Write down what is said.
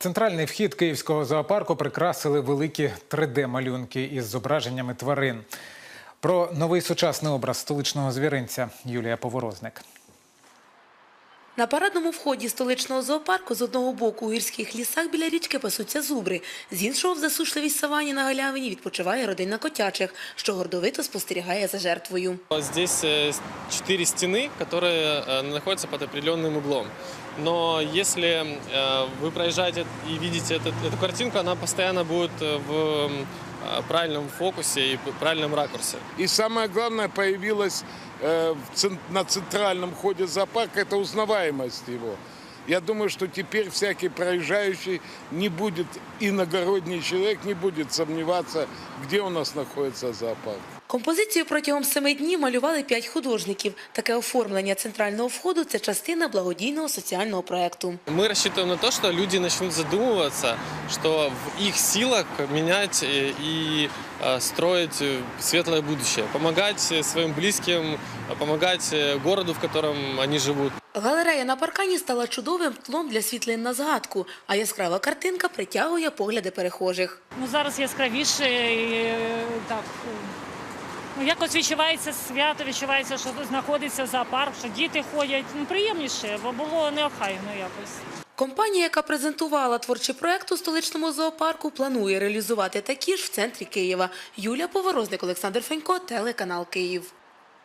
Центральний вхід київського зоопарку прикрасили великі 3D-малюнки із зображеннями тварин. Про новий сучасний образ столичного звіринця Юлія Поворозник. На парадному вході столичного зоопарку з одного боку у гірських лісах біля річки пасуться зубри, з іншого в засушливій савані на галявині відпочиває родина котячих, що гордовито спостерігає за жертвою. Здесь э, четыре стены, которые э, находятся под определенным углом. Но если э, вы проезжаете и видите этот- эту картинку, она постоянно будет э, в м, э, правильном фокусе и п- правильном ракурсе. И самое главное, появилась э, в цен- на центральном входе зоопарка это узнаваемость его. Я думаю, что теперь всякий проезжающий не будет, иногородний человек не будет сомневаться, где у нас находится зоопарк. Композицію протягом семи днів малювали п'ять художників. Таке оформлення центрального входу – це частина благодійного соціального проекту. Мы рассчитываем на то, что люди начнут задумываться, что в их силах менять э, и э, строить э, светлое будущее, помогать э, своим близким, э, помогать э, городу, в котором они живут. Галерея на паркані стала чудовим тлом для світлин на згадку, а яскрава картинка притягує погляди перехожих. Ну, зараз яскравіше і е, так. Ну, якось відчувається свято, відчувається, що знаходиться зоопарк, що діти ходять. Ну, приємніше, бо було неохайно якось. Компанія, яка презентувала творчий проект у столичному зоопарку, планує реалізувати такі ж в центрі Києва. Юлія Поворозник, Олександр Фенько, телеканал Київ.